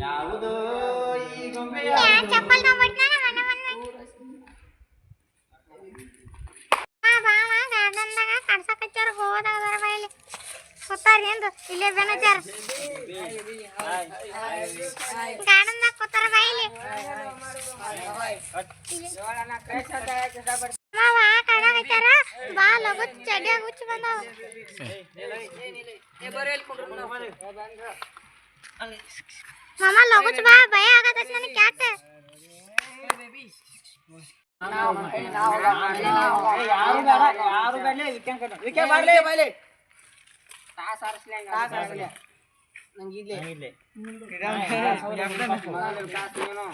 ಯಾವುದು ಈ ಗೊಂಬೆಯ ಚಪ್ಪಲ್ ತಗೊಂಡ್ಬಿಟ್ನ ಮನ ಮನೆ ಬಾ ಬಾ ಬಾ ಗಾರ್ಡನ್ದಾಗ ಕಡ್ಸಕಚ್ಚಾರ ಹೋದಾಗ ಅದರ ಬೈಲಿ ಕೂತಾರ ಎಂದು ಇಲ್ಲೇ ಬೆನಚಾರ ಗಾರ್ಡನ್ದಾಗ ಕೂತಾರ ಬೈಲಿ ಮಾವ ಕಡಾಕಚ್ಚಾರ ಬಾ ಲಗು ಚಡ್ಯಾಗ ಹುಚ್ಚ ಬಂದಾವ ಮಾಮ ಲಗುಚ್ ಬಾ ಭಯ ಆಗತೈತಿ ನನಗೆ ಕ್ಯಾಟ್ ಯಾರು ಬೇಡ ಯಾರು ಬೇಡ ವಿಕ್ಯಾನ್ ಕಟ್ಟ ವಿಕ್ಯಾನ್ ಬಾಡ್ಲೆ ಬಾಯ್ಲೆ ನಂಗಿದ್ಲೆ ನಾನು ನಿನ್ನ ಪ್ರೀತಿಸುತ್ತೇವೆ ಐ ಲವ್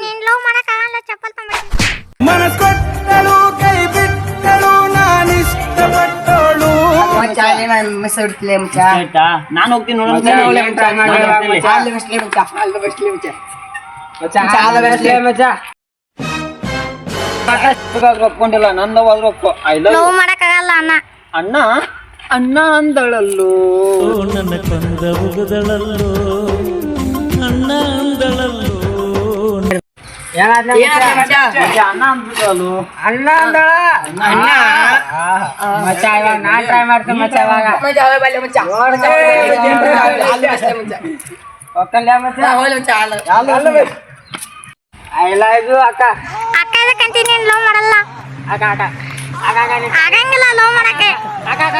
ನೀನ್. ಲವ್ ಮಾಡಕ್ ಆಗಲ್ಲ ಚಪ್ಪಲ್ ಮನಸ್ಕೊಟ್ಟಳು ಕೈ ಬಿಟ್ಟಳು ನಾನಿಷ್ಟಪಟ್ಟಳು. ಮಿಸ್ ನಾನು ಹೋಗ್ತೀನಿ ಮಚ್ಚ ಒಪ್ಕೊಂಡಿಲ್ಲ ನಂದ ಹೋದ್ರು ಒಪ್ಕೊ ಐ ಲವ್ ಲವ್ ಮಾಡಕ್ ಆಗಲ್ಲ ಅಣ್ಣ ಅಣ್ಣ ಅಣ್ಣ ಅಂದಳಲ್ಲೋ ನನ್ನ ಕಂದ ಉಗದಳಲ್ಲೋ ಅಣ್ಣ ಅಂದಳಲ್ಲೋ ನಾ ಟ್ರೈ ಮಾಡ್ತೀನಿ ಮಚ್ಚ ಇವಾಗ ಮಚ್ಚ ಹೋಗಿ ಬಲ್ಲೆ ಮಚ್ಚ ಆಲ್ ದಿ ಬೆಸ್ಟ್ ಮಚ್ಚ ಒಕ್ಕಲ್ಯ ಮತ್ತೆ ಹೋಗ್ಲಿ ಮಚ್ಚ ಆಲ್ ಐ ಲವ್ ಯು ಅಕ್ಕ ಅಕ್ಕ ಇದಕ್ಕಂತ ನೀನ್ ಲವ್ ಮಾಡಲ್ಲ ಅಕ್ಕ ಅಕ್ಕ ಅಕ್ಕ ಅಕ್ಕ ನೀ- ಆಗಂಗಿಲ್ಲ ಲವ್ ಮಾಡಕ್ಕೆ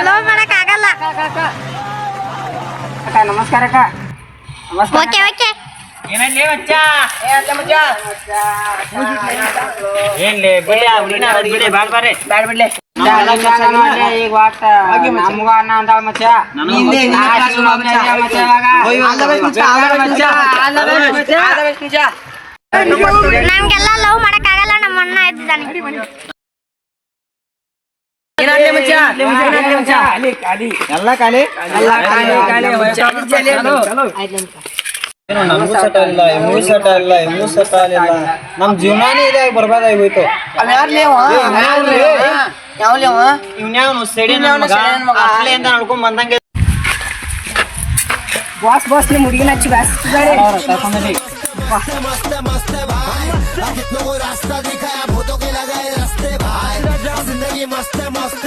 ಲವ್ ಮಾಡಕ್ ಆಗಲ್ಲ ಅಕ್ಕ ನಮಸ್ಕಾರ ಅಕ್ಕ ನಮಸ್ಕಾರ ಓಕೆ ಓಕೆ ಏನಲ್ಲಿ ಮಚ್ಚ ಏ ಅಲ್ಲ ಮಚ್ಚ ಏನ್ಲಿ ಬಿಡಿ ಹುಡುಗಿನ ಬಿಡಿ ಬಾಳ್ ಬಾರೆ ಬ್ಯಾಡ ಬಿಡ್ಲೆ ಈಗ ವಾಟ ನಮ್ಗ ಅನ್ನ ಅಂದಾಳ ಮಚ್ಚ ನನಗೂ ಹಿಂದೆ ಗೊತ್ತು. ನಿನ್ನ ಕ್ಲಾಸ್ ರೂಮ್ ಒಬ್ನೇ ಇದ್ದ ಮಚ್ಚ ಇವಾಗ. All the best ಮಚ್ಚ, all the best ಮಚ್ಚ, all the best ಮಚ್ಚ, ನಮ್ಗೆಲ್ಲ ಲವ್ ಮಾಡಕ್ ಆಗಲ್ಲ ನಮ್ಮ ಅಣ್ಣ ಇದ್ದಾನೆ. ಏನಾಗ್ಲಿ ಮಚ್ಚ? ಏನಾಗ್ಲಿ ಮಚ್ಚ? ಎಲ್ಲ ಖಾಲಿ ಎಲ್ಲ ಖಾಲಿ, ಖಾಲಿ, ಮಚ್ಚ. ಆಯ್ತು ಮಚ್ಚ. ಏನು ನಮಗೂ ಸೆಟ್ ಆಗಿಲ್ಲ ಇವ್ನಿಗೂ ಸೆಟ್ ಆಗಿಲ್ಲ ಇವ್ನಿಗೂ ಸೆಟ್ ಆಗಿಲ್ಲ ನಮ್ भाई कितनों को रास्ता दिखाया भूतों के लगाए रास्ते भाई ज़िंदगी मस्त मस्त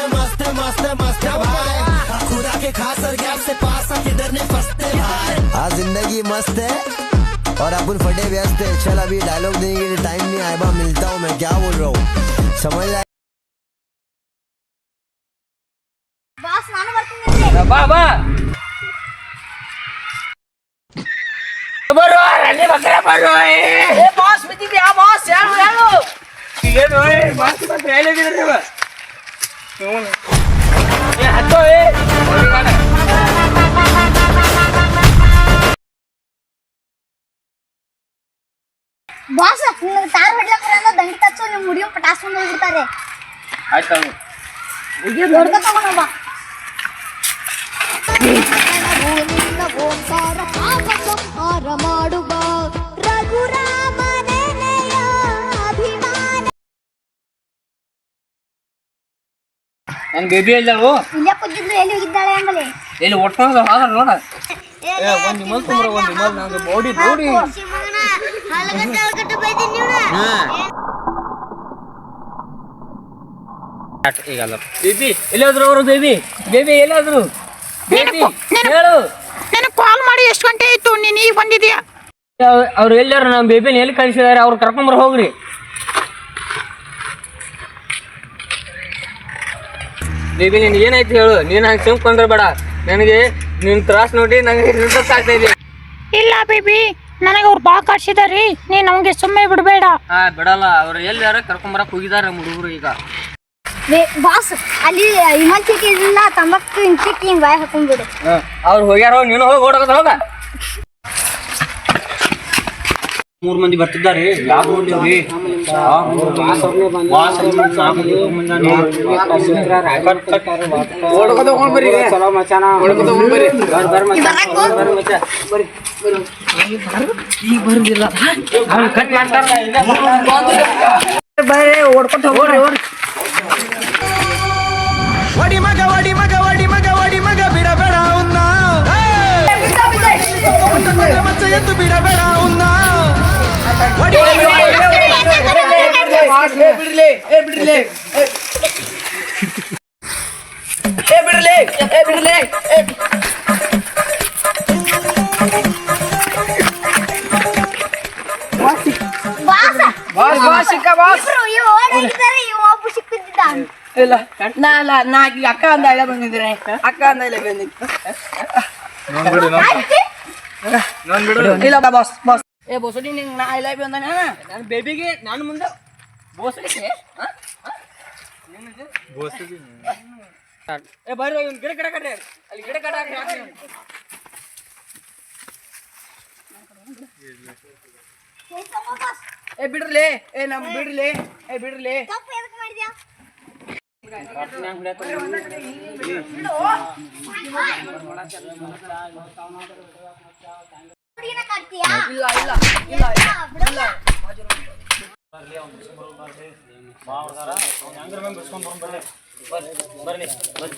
भाई खुदा के खास और से पास किधर ने फंसते भाई ज़िंदगी मस्त है और अपन फटे व्यस्त है चल अभी डायलॉग देने के लिए टाइम नहीं आया मिलता हूँ मैं क्या बोल रहा हूँ समझ आए बाबा। ಬಾಸ್ ನಾನು ಬರ್ತೀನಿ ಬಾ ಬಾ ಬರೋ ರಂಡಿ ಮಕ್ಕಳ ಬರೋ ಏ ಬಾಸ್ ಬಿದ್ದಿದ್ಯಾ ಬಾಸ್ ಹೇಳು ಹೇಳು ಏನು ಏ ಬಾಸ್ ಮತ್ತೆ ಹೇಳಿದ್ರಿ ನೀವು ಏ ಹತ್ತೋ ಏ ಬಾಸ್ ನಿಮ್ಗೆ ತಾರ್ ಹೊಡ್ಲಕ್ಕ ಅನ್ನೋ ದಂಡಿ ತಚ್ಚು ನಿಮ್ ಹುಡುಗಿ ಪಟಾಸ್ಕೊಂಡು ಹೋಗ್ಬಿಡ್ತಾರೆ ಆಯ್ತಾ ದೊಡ್ಡ ತಗೊಂಡ ಬಾ ಮಾಡುವ ನನ್ ಬೇಬಿ ಎಲ್ಲವು ಇಲ್ಲೇ ಕೂತಿದ್ರು ಎಲ್ಲಿ ಹೋಗಿದ್ದಾಳೆ ಅಂಬಲೆ? ಎಲ್ಲಿ ಒಟ್ಕೊಂಡು ಹೋದ್ರ ನೋಡ. ಒಂದ್ ನಿಮ್ಮಲ್ ತುಂಬ್ರ ಒಂದ್ ನಿಮ್ಮಲ್ ನಂದು ಬಾಡಿ ನೋಡಿ ಈಗಲ್ಲ ಬೇಬಿ ಎಲ್ಲಾದ್ರು ಅವರು ಬೇಬಿ ಬೇಬಿ ಎಲ್ಲಾದ್ರು ಬೇಬಿ ಹೇಳು. ನನಗೆ ಕಾಲ್ ಮಾಡಿ ಎಷ್ಟು ಗಂಟೆ ಆಯ್ತು? ನೀನು ಈಗ ಬಂದಿದ್ಯಾ? ಅವ್ರು ಎಲ್ಲಾರು ನಮ್ಮ ಬೇಬಿನ ಎಲ್ಲಿ ಕಳಿಸಿದಾರೆ? ಅವ್ರು ಕರ್ಕೊಂಬರ್ ಹೋಗ್ರಿ. ಬೇಬಿ ನಿನ್ ಏನಾಯ್ತು ಹೇಳು? ನೀನ್ ಹಂಗೆ ಸುಮ್ಕೊಂಡ್ರೆ ಬೇಡ. ನನಗೆ ನಿನ್ ತ್ರಾಸ್ ನೋಡಿ ನನಗೆ ಆಗ್ತಾ ಇದೆ. ಇಲ್ಲ ಬೇಬಿ ನನಗೆ ಅವ್ರು ಬಾ ಕಾಡ್ಸಿದಾರಿ. ನೀನು ಅವ್ಗೆ ಸುಮ್ಮನೆ ಬಿಡಬೇಡ. ಹಾ ಬಿಡಲ್ಲ. ಅವ್ರು ಎಲ್ಲಾರ ಕರ್ಕೊಂಬರಕ್ ಹೋಗಿದಾರ ನಮ್ಮ ಹುಡುಗರು ಈಗ. ಬಾಸ್ ಅಲ್ಲಿ ಇಮಲ್ ಇಲ್ಲ ತಂಬಾಕು ಹಿಂಗ್ ಚಿಕ್ಕಿ ಹಿಂಗ್ ಬಾಯ್ ಹಾಕೊಂಡ್ಬಿಡು ಅವ್ರು ಹೋಗ್ಯಾರ ನೀನು ಹೋಗಿ ಓಡೋದ ಹೋಗ. ಅವ್ನು ಕಟ್ ಮಾಡ್ತಾರ ಬರ್ರಿ ಓಡ್ಕೊತ ಹೋಗ್ರಿ ಓಡ್ರಿ ವಡಿ ಮಗ ವಡಿ ಮಗ ವಡಿ ಮಗ ವಡಿ ಮಗ ಬಿಡಬೇಡ ಅವನ್ನ ಮಚ್ಚ ಎದ್ದು ಬಿಡಬೇಡ ಅವನ್ನ ಬಿಡ್ಲಿ ಏ ಬಿಡ್ಲಿ ಏ. ಏ ಬಿಡ್ಲಿ ಏ ಬಿಡ್ಲಿ ಬಾಸ್ ಬಾಸ್ ಸಿಕ್ಕ ಇಲ್ಲ. ನಾ ಅಲ್ಲ ನಾ ಅಕ್ಕ ಅಂದ ಇಲ್ಲ ಬಂದಿದ್ರೆ ಅಕ್ಕ ಅಂದ ಇಲ್ಲ ಬಂದಿದ್ದು ಇಲ್ಲ ಬಾಸ್ ಬಾಸ್ ಏ ಬೋಸಡಿ ನಿಂಗೆ ನಾ ಐ ಬಂದ ನಾನು ಬೇಬಿಗೆ ನಾನು ಮುಂದೆ ಬೋಸಡಿ ಏ ಬರ್ರಿ ಇವ್ನ್ ಗಿಡ ಗಿಡ ಕಟ್ರಿ ಅಲ್ಲಿ ಗಿಡ ಕಟ್ಟ ಹಾಕಿ. ಏ ಬಿಡ್ರಲಿ. ಏ ನಮ್ ಬಿಡ್ರಲಿ. ಏ ಬಿಡ್ರಲಿ. ಇಲ್ಲ ಇಲ್ಲ ಇಲ್ಲ ಇಲ್ಲ. ಬಿಡಲ್ಲ ಬರ್ರಿ. ಬರ್ರಿ.